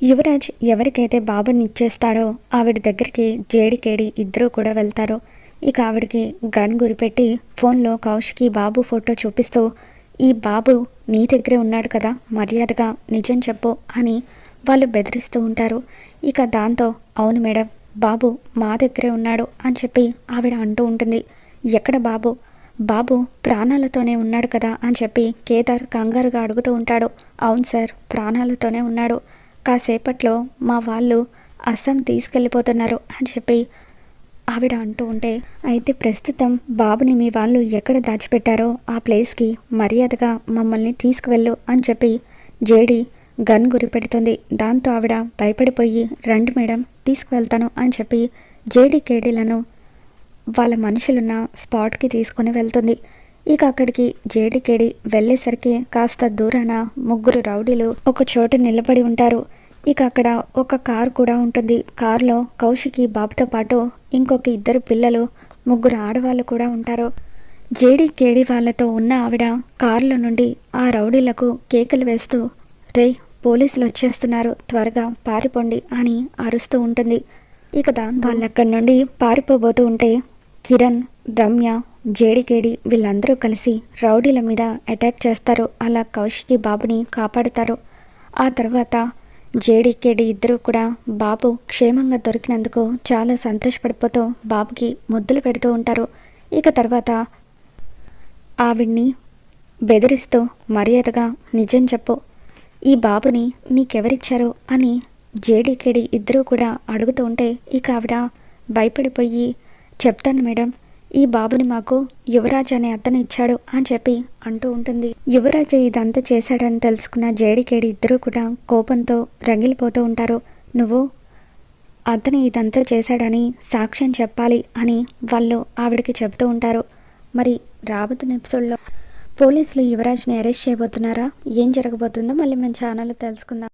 యువరాజ్ ఎవరికైతే బాబుని ఇచ్చేస్తాడో ఆవిడ దగ్గరికి జేడికేడి ఇద్దరూ కూడా వెళ్తారు. ఇక ఆవిడకి గన్ గురిపెట్టి ఫోన్లో కౌశికి బాబు ఫోటో చూపిస్తూ ఈ బాబు నీ దగ్గరే ఉన్నాడు కదా మర్యాదగా నిజం చెప్పు అని వాళ్ళు బెదిరిస్తూ ఉంటారు. ఇక దాంతో అవును మేడం బాబు మా దగ్గరే ఉన్నాడు అని చెప్పి ఆవిడ అంటూ ఉంటుంది. ఎక్కడ బాబు? బాబు ప్రాణాలతోనే ఉన్నాడు కదా అని చెప్పి కేదార్ కంగారుగా అడుగుతూ ఉంటాడు. అవును సార్ ప్రాణాలతోనే ఉన్నాడు. కాసేపట్లో మా వాళ్ళు అస్సాం తీసుకెళ్ళిపోతున్నారు అని చెప్పి ఆవిడ అంటూ ఉంటే అయితే ప్రస్తుతం బాబుని మీ వాళ్ళు ఎక్కడ దాచిపెట్టారో ఆ ప్లేస్కి మర్యాదగా మమ్మల్ని తీసుకువెళ్ళు అని చెప్పి జేడి గన్ గురిపెడుతుంది దాంతో ఆవిడ భయపడిపోయి రండి మేడం తీసుకువెళ్తాను అని చెప్పి జేడి కేడీలను వాళ్ళ మనుషులున్న స్పాట్కి తీసుకుని వెళ్తుంది. ఇక అక్కడికి జేడికేడి వెళ్ళేసరికి కాస్త దూరాన ముగ్గురు రౌడీలు ఒక చోట నిలబడి ఉంటారు. ఇక అక్కడ ఒక కార్ కూడా ఉంటుంది. కారులో కౌశికి బాబుతో పాటు ఇంకొక ఇద్దరు పిల్లలు ముగ్గురు ఆడవాళ్ళు కూడా ఉంటారు. జేడి కేడి వాళ్ళతో ఉన్న ఆవిడ కారులో నుండి ఆ రౌడీలకు కేకలు వేస్తూ రే పోలీసులు వచ్చేస్తున్నారు. త్వరగా పారిపోండి అని అరుస్తూ ఉంటుంది. ఇక దాంతో వాళ్ళు అక్కడి నుండి పారిపోబోతూ ఉంటే కిరణ్ రమ్య జేడికేడి వీళ్ళందరూ కలిసి రౌడీల మీద అటాక్ చేస్తారు. అలా కౌశికి బాబుని కాపాడుతారు. ఆ తర్వాత జేడికేడి ఇద్దరూ కూడా బాబు క్షేమంగా దొరికినందుకు చాలా సంతోషపడిపోతూ బాబుకి ముద్దులు పెడుతూ ఉంటారు. ఇక తర్వాత ఆవిడ్ని బెదిరిస్తూ మర్యాదగా నిజం చెప్పు. ఈ బాబుని నీకెవరిచ్చారు? అని జేడికేడి ఇద్దరూ కూడా అడుగుతూ ఉంటే ఇక ఆవిడ భయపడిపోయి చెప్తాను మేడం. ఈ బాబుని మాకు యువరాజ్ అనే అతను ఇచ్చాడు అని చెప్పి అంటూ ఉంటుంది. యువరాజ్ ఇదంతా చేశాడని తెలుసుకున్న జేడికేడి ఇద్దరూ కూడా కోపంతో రగిలిపోతూ ఉంటారు. నువ్వు అతను ఇదంతా చేశాడని సాక్ష్యం చెప్పాలి అని వాళ్ళు ఆవిడకి చెబుతూ ఉంటారు. మరి రాబోతున్న ఎపిసోడ్లో పోలీసులు యువరాజ్ని అరెస్ట్ చేయబోతున్నారా? ఏం జరగబోతుందో మళ్ళీ మన ఛానల్లో తెలుసుకుందాం.